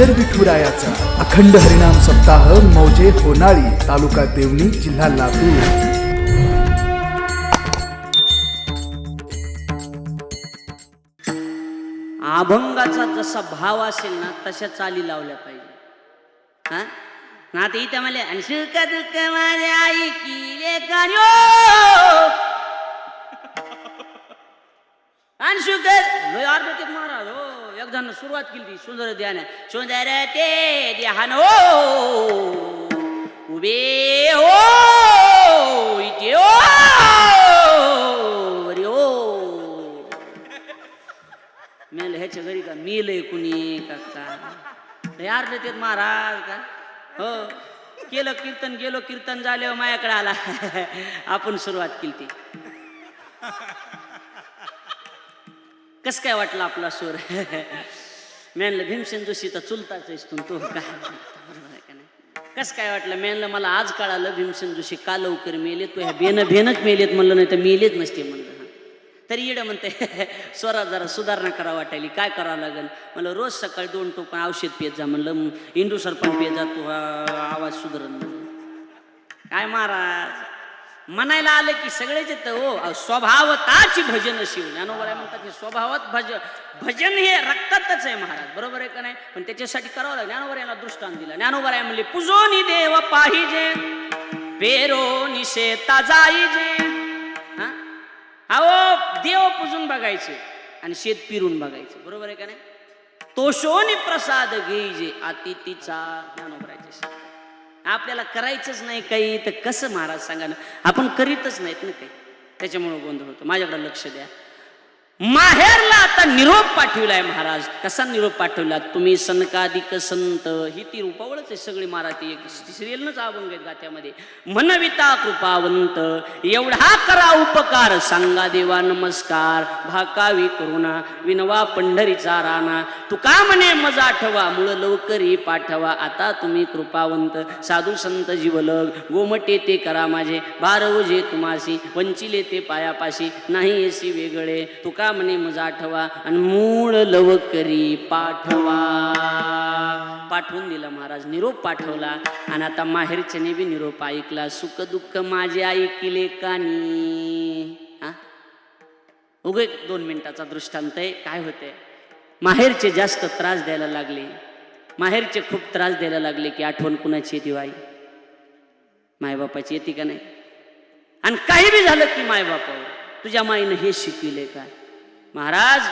विठ्ठल विठुरायाचा अखंड हरिनाम सप्ताह मौजे होनाळी तालुका देवणी जिल्हा लातूर. अभंगाचा जसा भाव असेल ना तशा चाली लावल्या पाहिजे. हा? ना ते इथं मला आणि सुख दुःख माझ्या आई किले गाण्यो आणि सुख लय महाराज हो. एकजण सुरुवात केली ती सुंदर ध्यान सुंदर ते ध्यान हो उभे हो इथे हो अरे ओ मेल ह्याच्या घरी का? मेलय कुणी? का यार ते महाराज का? हो. केलं कीर्तन गेलो कीर्तन झाल्यावर माझ्याकडे आला. आपण सुरुवात केली ती. कस काय वाटलं आपला सूर? मेनलं भीमसेन जोशी तर चुलताच आहेस तू तो काय बरोबर आहे का नाही कसं काय वाटलं? मेनलं मला आज कळालं भीमसेन जोशी का लवकर मेलेत? तो ह्या बेन बेनच मेलेत म्हणलं नाही तर मेलेत नसते म्हणलं. तरी इडं म्हणते स्वरा जरा सुधारणा करा वाटायली काय करावं लागेल मला रोज सकाळी दोन टोपण औषध पेत जा म्हणलं इंदू सरपण पेत जा तू आवाज सुधारण काय महाराज? म्हणायला आलं की सगळेच येतं हो स्वभावताच भजन शिव. ज्ञानोबराय म्हणतात की स्वभावात भज भजन हे रक्तातच आहे महाराज. बरोबर आहे का नाही? पण त्याच्यासाठी करावं लागलं. ज्ञानोबर याला दृष्टांत दिला. ज्ञानोबराय म्हणले पुजोनी देव पाहिजे पेरो निशेता जाईजे. हा? अहो देव पुजून बघायचे आणि शेत पिरून बघायचे. बरोबर आहे का नाही? तोशोनी प्रसाद घेईजे अतिथीचा ज्ञानोबरायचे शब्द. आपल्याला करायचंच नाही काही तर कसं महाराज सांगा ना आपण करीतच नाहीत ना काही. त्याच्यामुळं गोंधळ होतो. माझ्याकडे लक्ष द्या. माहेरला आता निरोप पाठविलाय महाराज. कसा निरोप पाठवला? तुम्ही सनकादिक संत. ही ती रूपावळच आहे सगळी मराठी. एक सिरियलनच अभंग आहेत गात्यामध्ये. मनविता कृपावंत. एवढा करा उपकार. सांगा देवा नमस्कार. भाकावी करुणा. विनवा पंढरीचा राणा. तुका म्हणे मजा आठवा. मुळ लवकरी पाठवा. आता तुम्ही कृपावंत. साधू संत जीवलग. गोमटे ते करा माझे. बारव जे तुम्हासी. वंचिले ते पायापाशी. नाही येसी वेगळे. तुका म्हणे मज आठवा आणि मूळ लवकरी पाठवा. पाठवून दिला महाराज निरोप पाठवला. आणि आता माहेरच्याने बी निरोप ऐकला. सुख दुःख माझे ऐकिले कानी. उगे दोन मिनिटाचा दृष्टांत आहे. काय होते माहेरचे जास्त त्रास द्यायला लागले. माहेरचे खूप त्रास द्यायला लागले की आठवण कुणाची येते बाई? मायबापाची येते का नाही? आणि काही बी झालं की मायबापावर. तुझ्या माईनं हे शिकविले काय महाराज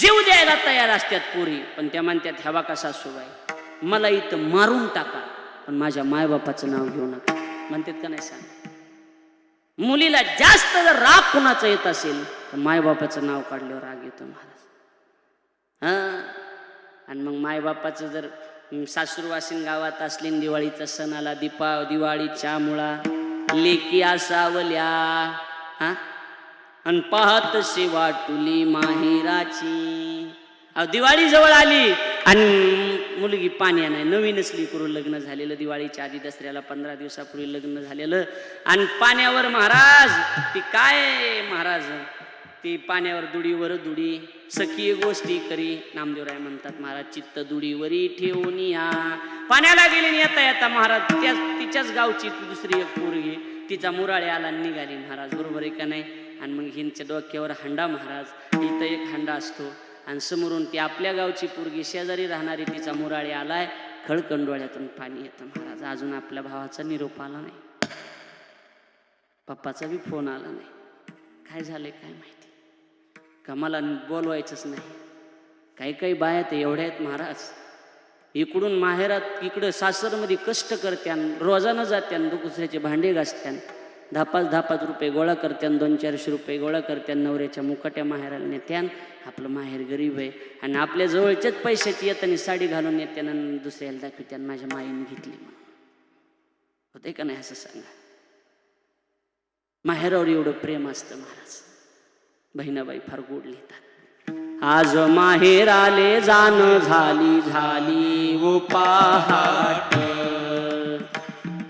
जीव द्यायला तयार असतात पोरी पण त्या म्हणतात ह्यावा कसा सुबाई मला इथं मारून टाका पण माझ्या मायबापाचं नाव घेऊ नका. म्हणतात का नाही सांग? मुलीला जास्त जर राग कुणाचा येत असेल तर मायबापाचं नाव काढल्यावर राग येतो महाराज. हा? आणि मग मायबापाचं जर सासूरवासीन गावात असली दिवाळीचा सण आला दीपा दिवाळीच्या मुळा लेकी असावल्या. हा? आणि पाहत सेवा टुली माहेराची. अहो दिवाळी जवळ आली आणि मुलगी पाण्या नाही. नवीनच करून लग्न झालेलं दिवाळीच्या आधी दसऱ्याला पंधरा दिवसापूर्वी लग्न झालेलं. आणि पाण्यावर महाराज ती काय महाराज? ती पाण्यावर दुडीवर दुडी सखी गोष्टी करी. नामदेवराय म्हणतात महाराज चित्त दुडीवरी ठेवून या. पाण्याला गेली आणि येता येता महाराज त्या तिच्याच गावची दुसरी एक पोरगी. तिचा मुराळे आला निघाली महाराज. बरोबर आहे का नाही? आणि मग हिंच्या डोक्यावर हंडा महाराज. इथं एक हंडा असतो. आणि समोरून ती आपल्या गावची पोरगी शेजारी राहणारी तिचा मुराळे आलाय. खडकंडोळ्यातून पाणी येतं महाराज. अजून आपल्या भावाचा निरोप आला नाही. पप्पाचा बी फोन आला नाही. काय झालंय काय माहिती? का मला बोलवायचंच नाही? काही काही बाया ते एवढ्या आहेत महाराज. इकडून माहेरात इकडं सासरमध्ये कष्ट करत्यान रोजानं जात्यान दुसऱ्याचे भांडे घासत्यान दहा पाच दहा पाच रुपये गोळा करत्यान दोन चारशे रुपये गोळा करत्यान नवऱ्याच्या मुकाट्या माहेराला नेत्यान आपलं माहेर गरीब आहे. आणि आपल्या जवळच्याच पैशाची येताना साडी घालून येत्यान आणि दुसऱ्याला दाखवत्यान माझ्या माईने घेतली म्हणून. होते का नाही असं सांगा? माहेरावर एवढं प्रेम असतं महाराज. बहिणाबाई फार गोड लिहितात. आज माहेर आले जाण झाली झाली ओ पहाट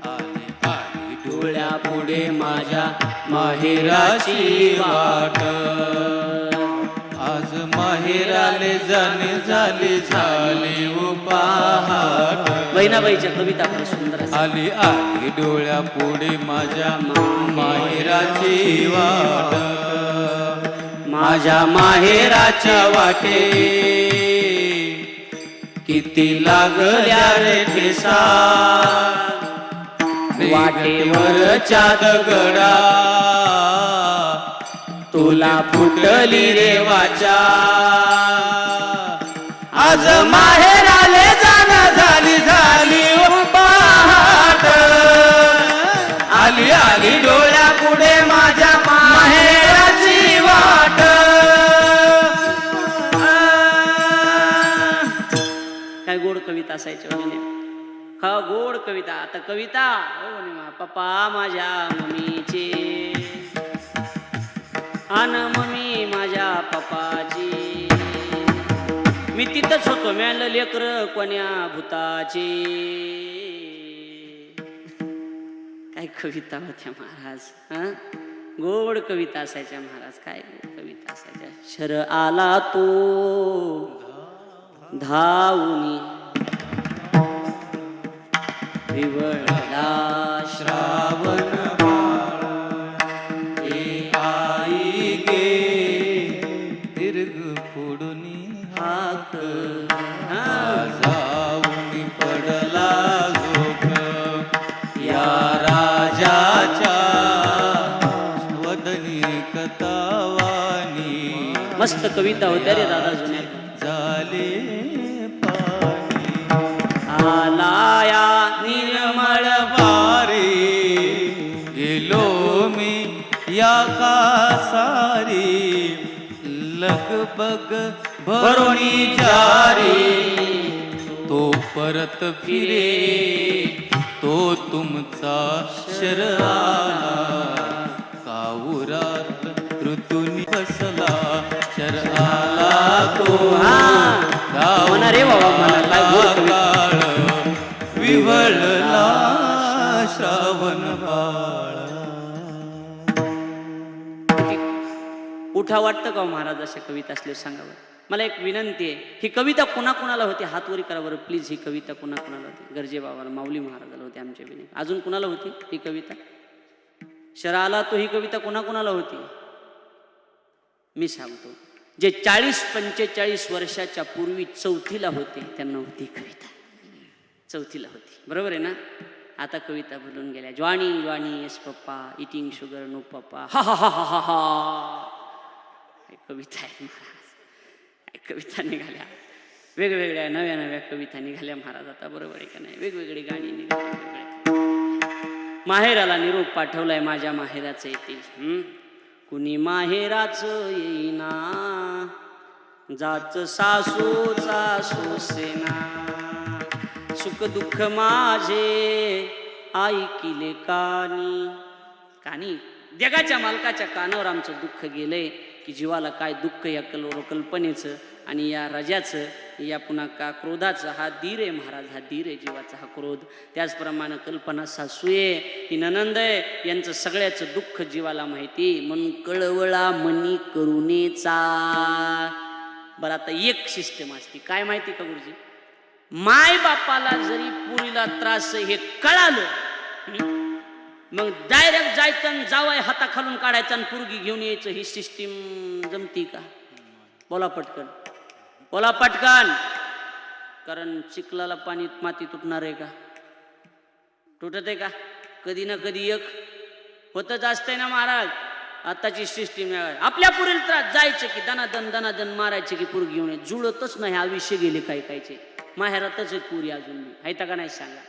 आली आली डोळ्या पुढे माझ्या माहेराची वाट. आज माहेराले जाणे झाले झाले उपाहाट. बहिणाबाईच्या कविता फार सुंदर असतात. आली आली डोळ्या पुढे माझ्या माहेराची वाट. माझ्या माहेराच्या वाटे. किती लागल्या रे ठेसा. वाटेवरच्या दगडा तुला फुटली रे वाचा. आज माहेराले जाणं झाली झाली पहाट आली आली डोळे. असायचे वगैरे हा गोड कविता. आता कविता हो पप्पा माझ्या मम्मीचे. आन मम्मी माझ्या पप्पाची. मी तिथंच होतो मिळालं लेकर कोण्या भूताचे. काय कविता होत्या महाराज हा? गोड कविता असायच्या महाराज काय गोड कविता असायच्या? शर आला तो धावुनी मस्त कविता होत्या रे दादा जुन्या परत फिरे तो तुमचा शर आला काऊरात ऋतूनी बसला शर आला तो हा. रे. काळ विवळला श्रावण बाळ उठा वाटतं का हो महाराज अशा कविता असले सांगावं मला एक विनंती आहे. ही कविता कुणाकुणाला होती? हातवरी करा बरं प्लीज ही कविता कुणाकुणाला होती? गरजे बाबाला माऊली महाराजाला होती आमच्या विनय. अजून कुणाला होती ही कविता? शराला तो ही कविता कुणाकुणाला होती? मी सांगतो. जे चाळीस पंचेचाळीस वर्षाच्या पूर्वी चौथीला होते त्यांना होती कविता. चौथीला होती. बरोबर आहे ना? आता कविता बोलून गेल्या. Johnny Johnny yes papa eating sugar no papa ha ha हा हा हा हा. कविता आहे. कविता निघाल्या. वेगवेगळ्या नव्या नव्या कविता निघाल्या महाराज. आता बरोबर आहे का नाही? वेगवेगळी गाणी निघाली माहेराला निरोप पाठवलाय माझ्या माहेराचं येतील. कुणी माहेराचं येईना? जात सासूचा सोसेना सुख दुःख माझे ऐकिले कानी. कानी? जगाच्या मालकाच्या कानावर आमचं दुःख गेलंय. की जीवाला काय दुःख या कल कल्पनेचं आणि या रजाचं या पुन्हा का क्रोधाचं हा धीर आहे महाराज हा धीर आहे जीवाचा हा क्रोध. त्याचप्रमाणे कल्पना सासूये ही ननंद आहे यांचं सगळ्याचं दुःख जीवाला माहिती म्हणून कळवळा मनी करुणेचा. बरं आता एक सिस्टम असते. काय माहिती का गुरुजी? माय बापाला जरी पुरीला त्रास हे कळालं. मग डायरेक्ट जायचं आणि जावाय हाता खालून काढायचं आणि पुरगी घेऊन यायचं ही सिस्टीम जमती का? बोला पटकन. बोला पटकन. कारण चिखलाला पाणी माती तुटणार आहे का? तुटत आहे का? कधी ना कधी एक होतच असतंय ना महाराज. आताची सिस्टीम आपल्या पुरील त्रास जायचं की दनादन दनादन मारायचे की पूर घेऊन जुळतच नाही आयुष्य गेले काही कायचे. माहेरातच आहे पुरी अजून मी का नाही सांगा?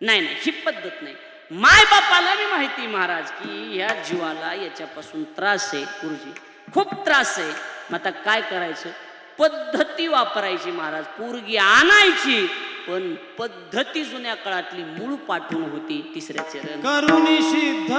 नाही नाही ही पद्धत नाही. माय बापाला मी माहिती महाराज की ह्या जीवाला याच्यापासून त्रास आहे गुरुजी. खूप त्रास आहे. मग आता काय करायचं? पद्धती वापरायची महाराज. पोरगी आणायची पण पद्धती जुन्या काळातली मूळ पाठवून होती तिसऱ्या चरण करुणी सिद्ध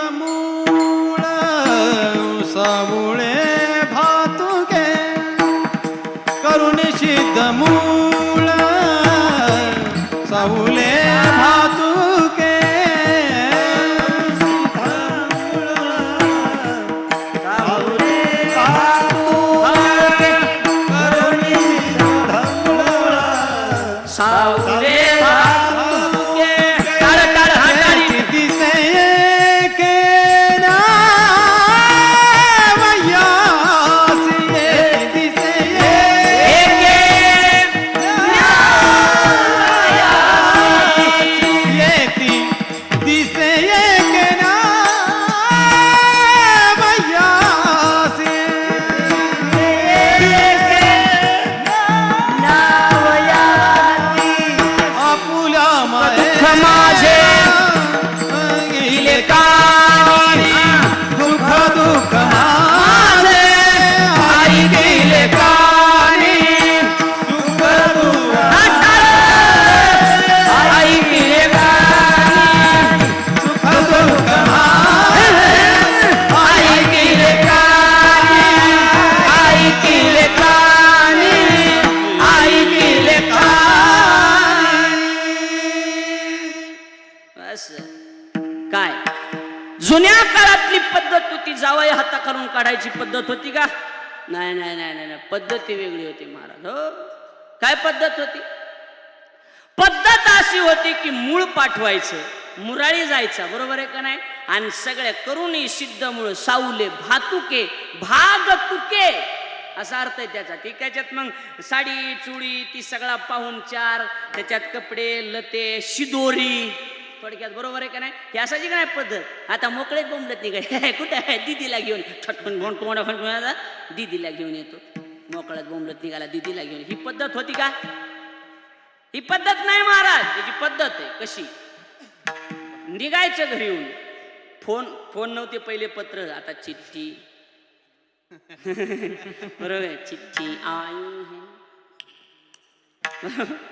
करून काढायची पद्धत होती का? नाही नाही नाही नाही पद्धती वेगळी होती महाराज. हो. काय पद्धत होती? पद्धत अशी होती की मूळ पाठवायचं मुराळी जायचा बरोबर आहे का नाही? आणि सगळ्या करुणी सिद्ध मूळ सावले भातुके भाग तुके. असा अर्थ आहे त्याचा. की त्याच्यात मग साडी चुडी ती सगळा पाहून चार त्याच्यात कपडे लते शिदोरी. थोडक्यात बरोबर आहे का नाही? ही असायची का नाही पद्धत? आता मोकळेच बोंबलत नाही कुठे आहे? दिदीला घेऊन. छटपण भोंड कोणा फंड दिदीला घेऊन येतो. मोकळ्यात बोंबलत निघाला दिदीला घेऊन. ही पद्धत होती का? ही पद्धत नाही महाराज. त्याची पद्धत आहे. कशी? निघायचं घरी येऊन. फोन फोन नव्हते पहिले पत्र. आता चिठ्ठी. बरोबर आहे. चिठ्ठी आई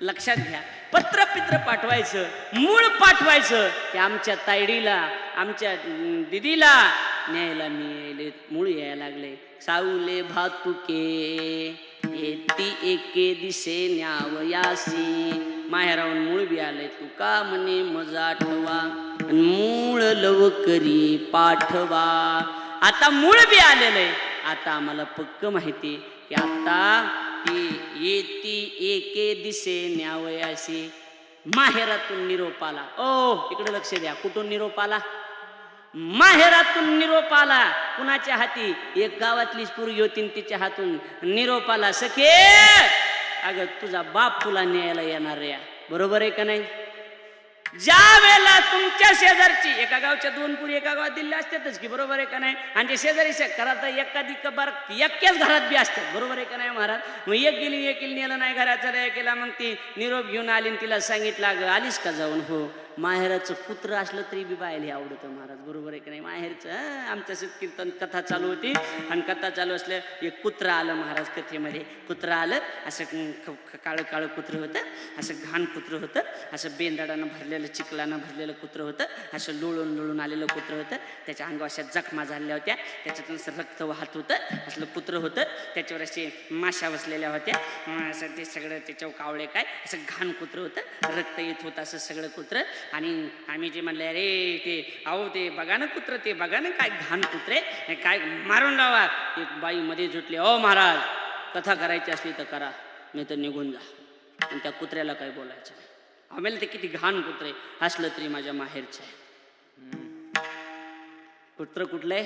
लक्षात घ्या. पत्र पित्र पाठवायचं मूळ पाठवायचं की आमच्या तायडीला आमच्या दिदीला न्यायला मी यायले मूळ यायला लागले. साऊले भातुके येती एके दिसे न्यावयासी माहेरावून मूळ बी आले तुका म्हणे मजा ठवा मूळ लवकरी पाठवा. आता मूळ बी आलेलं आहे आता आम्हाला पक्क माहिती की आता ती येती एके दिसे न्यावयासी माहेरातून निरोप आला ओ इकडे लक्ष द्या. कुठून निरोप आला माहेरातून निरोप आला कुणाच्या हाती? एक गावातलीच पुरगी होती तिच्या हातून. निरोप आला सखे! अगं तुझा बाप तुला न्यायला येणार या बरोबर आहे का नाही? ज्या वेळेला तुमच्या शेजारची एका गावच्या दोन पुरी एका गावात दिल्या असतातच की बरोबर आहे का नाही? आणि ते शेजारी घरात एखादी कबार एक्याच घरात बी असतात. बरोबर आहे का नाही महाराज? मग एक गेली एक गेली नेलं नाही घराचं रे केला मग ती निरोप घेऊन आली आणि तिला सांगितलं अगं आलीस का जाऊन? हो. माहेराचं कुत्र असलं तरी बी बायले आवडतं महाराज बरोबर आहे का नाही? माहेरचं आमच्या कीर्तन कथा चालू होती आणि कथा चालू असल्या एक कुत्र आलं महाराज कथेमध्ये. कुत्र आलं असं काळं काळं कुत्र होतं असं घाण कुत्र होतं असं बेंदाडानं भरलेलं चिखलानं भरलेलं कुत्र होतं असं लोळून लोळून आलेलं कुत्र होतं. त्याच्या अंगावर अशा जखमा झालेल्या होत्या त्याच्यातून असं रक्त वाहत होतं असलं कुत्र होतं. त्याच्यावर असे माशा बसलेल्या होत्या. असं ते सगळं त्याच्यावर कावळे काय असं घाण कुत्र होतं. रक्त येत होतं असं सगळं कुत्र. आणि आम्ही जे म्हणले अरे ते अहो ते बघा ना कुत्र ते बघा ना काय घाण कुत्रे काय मारून लावा. एक बाई मध्ये जुटली अहो महाराज कथा करायची असली तर करा नाही तर निघून जा. आणि त्या कुत्र्याला काय बोलायचं आम्हाला ते किती घाण कुत्रे असलं तरी माझ्या माहेरचं आहे. कुत्र कुठलंय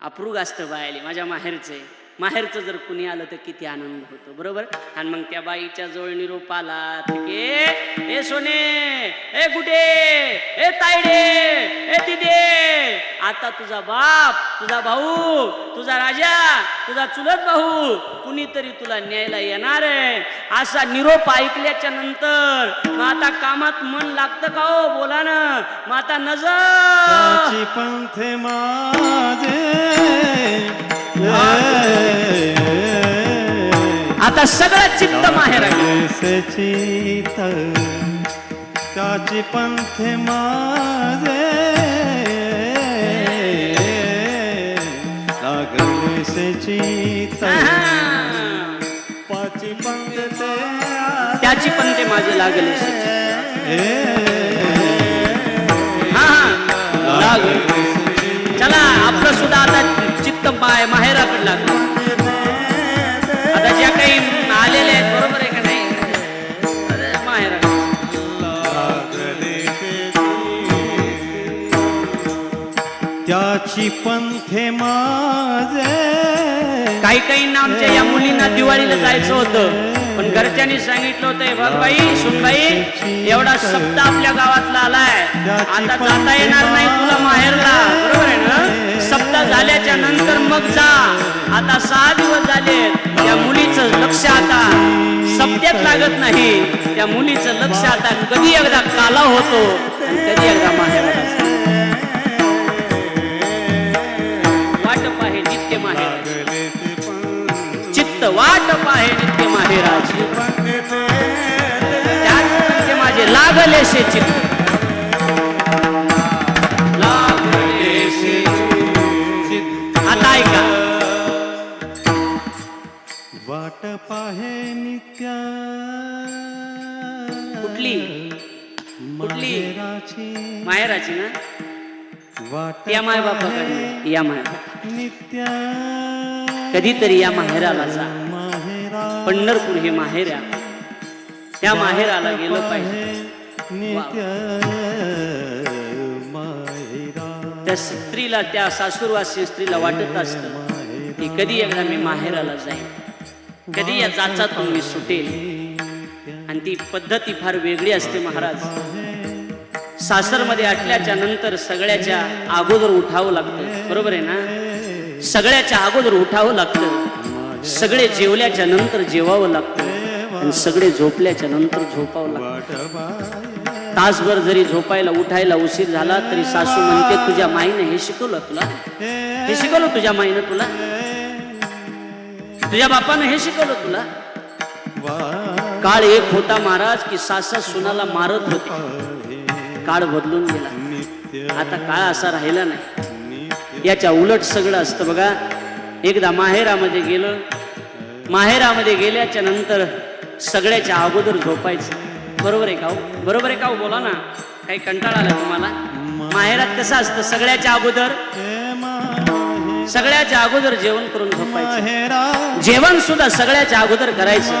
अप्रूग असतं बायाले माझ्या माहेरचं आहे. माहेरचं जर कुणी आलं तर किती आनंद होतो बरोबर? आणि मग त्या बाईच्या जवळ निरोप आला ए सोने ए गुडे ए तायडे ए दिदे आता तुझा बाप तुझा भाऊ तुझा राजा तुझा चुलत भाऊ कुणीतरी तुला न्यायला येणार आहे असा निरोप ऐकल्याच्या नंतर मग आता कामात मन लागतं का हो? बोला ना. मग आता नजर. पंथे माझे. आता सगळं चित्त माहेर चित त्याची पंथ माझे. चित पाची पंथ ते त्याची पण ते माझे लागले हा. हा लागले चला आपलं सुद्धा आता उत्तम पाय माहेराकडे लागला. आता ज्या काही आलेल्या आहेत बरोबर आहे का नाही? माहेरा. त्याची पंथे माझे. काही काही आमच्या या मुलींना दिवाळीला जायचं होतं. पण घरच्यांनी सांगितलं होतं बघ सुनबाई एवढा शब्द आपल्या गावातला आलाय. आता जाता येणार नाही तुला लागत नाही. त्या मुलीचं लक्ष आता कधी एकदा काला होतो कधी एकदा माहेर जातो. वाट पाहे नित्य माहेर. चित्त वाट पाहे नित्य माहेराज माझे लागलेसे चित्त. आता ऐका. वाट पाहे कुठली? कुठली? माहेराची ना? या माय बापाकडे या माय नित्या कधीतरी या माहेराला जा. पंढरपूर हे माहेर त्या माहेराला गेलं पाहिजे. त्या स्त्रीला त्या सासूरवासी स्त्रीला वाटत असतं की कधी एकदा मी माहेराला जाईन. कधी या जाचातून मी सुटेल? आणि ती पद्धती फार वेगळी असते महाराज. सासरमध्ये आटल्याच्या नंतर सगळ्याच्या अगोदर उठावं लागतं. बरोबर आहे ना? सगळ्याच्या अगोदर उठावं लागतं. सगळे जेवल्याच्या नंतर जेवावं लागतं. आणि सगळे झोपल्याच्या नंतर झोपावं लागतं. तासभर जरी झोपायला उठायला उशीर झाला तरी सासू म्हणते तुझ्या माईनं हे शिकवलं तुला? हे शिकवलं तुझ्या माईनं तुला? तुझ्या बापानं हे शिकवलं तुला? काळ एक होता महाराज की सासा सुनाला मारत होते. काळ बदलून गेला. आता काळ असा राहिला नाही. याच्या उलट सगळं असतं बघा. एकदा माहेरामध्ये गेलं. माहेरामध्ये गेल्याच्यानंतर सगळ्याच्या अगोदर झोपायचं. बरोबर आहे का हो? बरोबर आहे का हो? बोला ना. काही कंटाळा आला तुम्हाला माहेरात कसं असतं? सगळ्याच्या अगोदर सगळ्याच्या अगोदर जेवण करून झोपायचं. जेवण सुद्धा सगळ्याच्या अगोदर करायचं.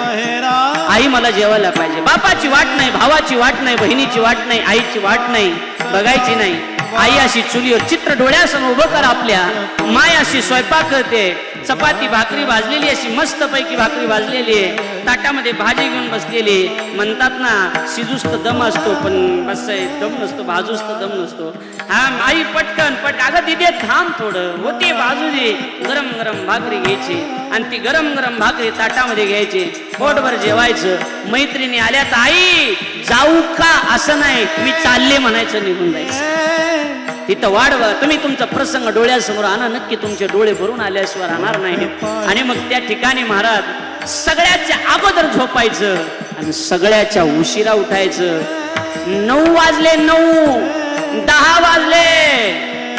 आई मला जेवायला पाहिजे. बापाची वाट नाही भावाची वाट नाही बहिणीची वाट नाही आईची वाट नाही बघायची नाही. आई अशी चुलीवर चित्र डोळ्यासमोर उभं कर आपल्या. माय अशी स्वयंपाक करते. चपाती भाकरी भाजलेली अशी मस्त पैकी भाकरी भाजलेली आहे. ताटामध्ये भाजी घेऊन बसलेली म्हणतात ना शिजूस तर दम असतो पण बस दम नसतो भाजूस तर दम नसतो. हा आई पटकन पट अगं दिदे थांब थोडं. होते बाजू दे. गरम गरम भाकरी घ्यायची. आणि ती गरम गरम भाकरी ताटामध्ये घ्यायची. पोटभर जेवायचं. मैत्रिणी आल्या तर आई जाऊ का? असं नाही. मी चालले म्हणायचं निघून जायचं. तिथं वाढवा. तुम्ही तुमचा प्रसंग डोळ्यासमोर आणा. नक्की तुमचे डोळे भरून आल्याशिवाय राहणार नाही. आणि मग त्या ठिकाणी महाराज सगळ्याच्या अगोदर झोपायचं आणि सगळ्याच्या उशिरा उठायचं. नऊ वाजले नऊ. दहा वाजले.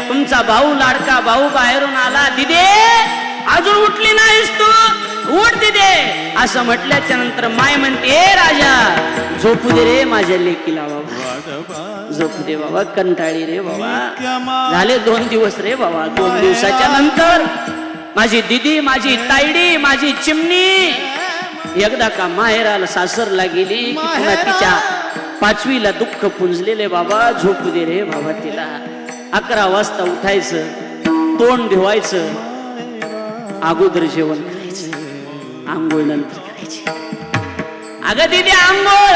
तुमचा भाऊ लाडका भाऊ बाहेरून आला. दिदे अजून उठली नाहीस तू? उठ दिदे. असं म्हटल्याच्या नंतर माय म्हणते "ए राजा झोपू दे रे माझ्या लेकीला बाबा. झोपू दे बाबा कंटाळी रे बाबा. झाले दोन दिवस रे बाबा. दोन दिवसाच्या नंतर माझी दिदी माझी तायडी माझी चिमणी एकदा का माहेराला सासरला गेली पुन्हा तिच्या पाचवीला दुःख पुंजलेले बाबा. झोपू दे रे बाबा तिला. अकरा वाजता उठायचं तोंड धुवायचं अगोदर जेवण. आंघोळ नंतर करायची. अगं दिदी आंघोळ!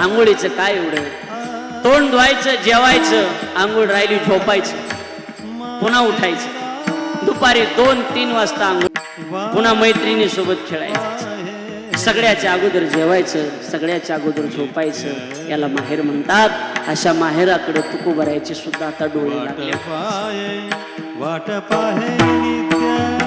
आंघोळीचं काय एवढं? तोंड धुवायचं जेवायचं आंघोळ राहिली झोपायचं. पुन्हा उठायचं. दुपारी दोन तीन वाजता आंघोळ. पुन्हा मैत्रिणी सोबत खेळायचं. सगळ्याच्या अगोदर जेवायचं सगळ्याच्या अगोदर झोपायचं. याला माहेर म्हणतात. अशा माहेराकडे तुकू भरायचे सुद्धा आता डोळे वाट पाहे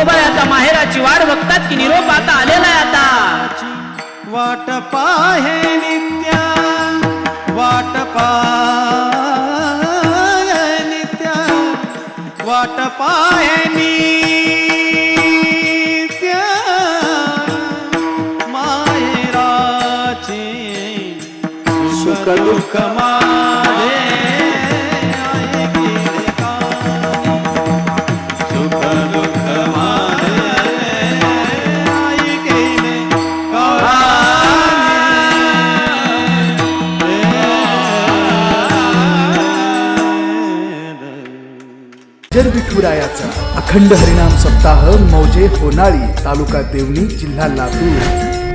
नित्य आता माहेराची वाट बघतात की निरोप आता आलेला आहे आता. वाट पाहे नित्या वाट पाहे नित्या वाट पाहे नित्य. माहेराची सुख दुःख मा अखंड हरिनाम सप्ताह मौजे होनाळी तालुका देवणी जिल्हा लातूर.